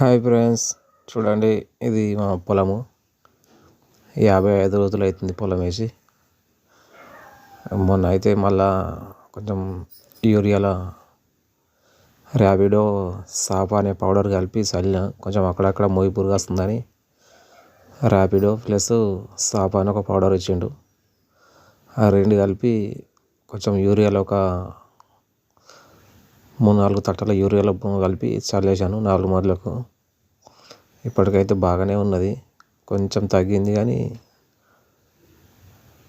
Hi friends. చూడండి ఇది మా పొలము. యాభై ఐదు రోజులు అవుతుంది పొలం వేసి. మొన్న అయితే మళ్ళా కొంచెం యూరియాలో ర్యాబిడో సాఫా అనే పౌడర్ కలిపి చల్లిన. కొంచెం అక్కడక్కడ మోయి పురుగు వస్తుందని ర్యాపిడో ప్లస్ సాపా అని ఒక పౌడర్ ఇచ్చిండు. ఆ రెండు కలిపి కొంచెం యూరియాలో ఒక మూడు నాలుగు తట్టల యూరియాలో కలిపి చల్లేసాను నాలుగు మార్లకు ఇప్పటికైతే బాగానే ఉన్నది. కొంచెం తగ్గింది కానీ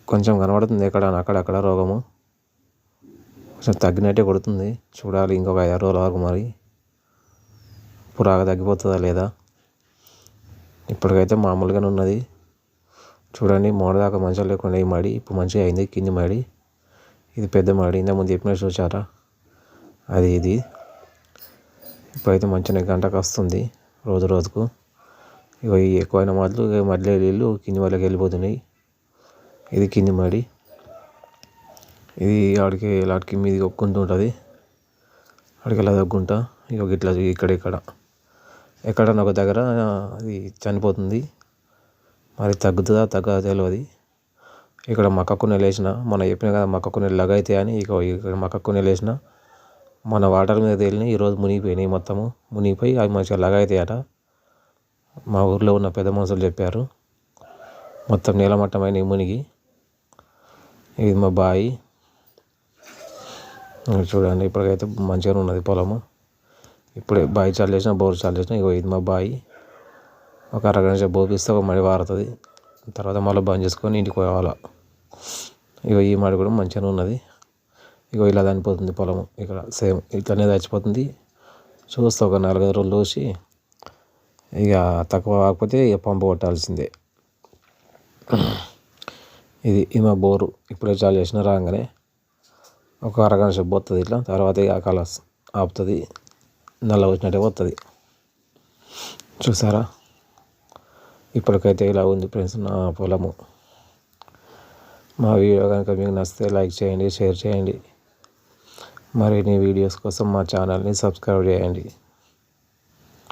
కొంచెం కనబడుతుంది ఎక్కడ అక్కడక్కడ రోగము. కొంచెం తగ్గినట్టే కొడుతుంది. చూడాలి ఇంకొక ఐదారు రోజుల వరకు మరి. పురాగా తగ్గిపోతుందా లేదా? ఇప్పటికైతే మామూలుగానే ఉన్నది. చూడండి దాకా మంచిగా లేకుండా ఈ మడి. ఇప్పుడు మంచిగా అయింది. కింది మడి. ఇది పెద్ద మడి. ఇంతకుముందు చెప్పిన చూసారా అది ఇది. ఇప్పుడైతే మంచిగా గంటకు వస్తుంది రోజు రోజుకు. ఇక ఎక్కువైన మాటలు మడిలో నీళ్ళు కింది వాళ్ళకి వెళ్ళిపోతున్నాయి. ఇది కింది మడి. ఇది ఆడికి ఆడికి మీది ఒక్కుంటూ ఉంటుంది. ఆడికి ఇలా తగ్గుంటా ఇక ఇట్లా ఇక్కడ ఇక్కడ. ఎక్కడన్నా ఒక దగ్గర అది చనిపోతుంది. మరి తగ్గుతుందా తగ్గదా తెలియదు ఇక్కడ మక్కకు నెలేసిన మనం మొన్న చెప్పిన కదా మక్కకు నెలలాగైతే అని ఇక ఇక్కడ మక్కకు నెలేసిన మన వాటర్ మీద తేలినాయి ఈరోజు మునిగిపోయినాయి మొత్తము. మునిగిపోయి అవి మంచిగా లగాయితాయట. మా ఊర్లో ఉన్న పెద్ద మనుషులు చెప్పారు మొత్తం నీలమట్టమైన మునిగి. ఇది మా బాయి. చూడండి ఇప్పటికైతే మంచిగానే ఉన్నది పొలము. ఇప్పుడే బావి చాలు చేసిన బోరు చాలు చేసిన ఇగో ఇది మా బాయి. ఒక అరగంట బోపిస్తే ఒక మడి వారుతుంది. తర్వాత మళ్ళీ బంద్ చేసుకొని ఇంటికి పోవాలా. ఇగో ఈ మడి కూడా మంచిగానే ఉన్నది. ఇగో ఇలా చనిపోతుంది పొలము. ఇక్కడ సేమ్ ఇట్లనే చచ్చిపోతుంది. చూస్తే ఒక నాలుగైదు రోజులు చూసి ఇక తక్కువ కాకపోతే ఇక పంపు కొట్టాల్సిందే. ఇది ఈమె బోరు. ఇప్పుడే చాలు చేసిన రాగానే ఒక అరగంట సేపు పోతుంది ఇట్లా. తర్వాత ఇక కాల ఆపుతుంది. నల్ల వచ్చినట్టే పోతుంది. చూసారా? ఇప్పటికైతే ఇలా ఉంది ఫ్రెండ్స్ నా పొలము. మా వీడియో కనుక మీకు నచ్చితే లైక్ చేయండి షేర్ చేయండి. మరిన్ని వీడియోస్ కోసం మా ఛానల్ని సబ్స్క్రైబ్ చేయండి.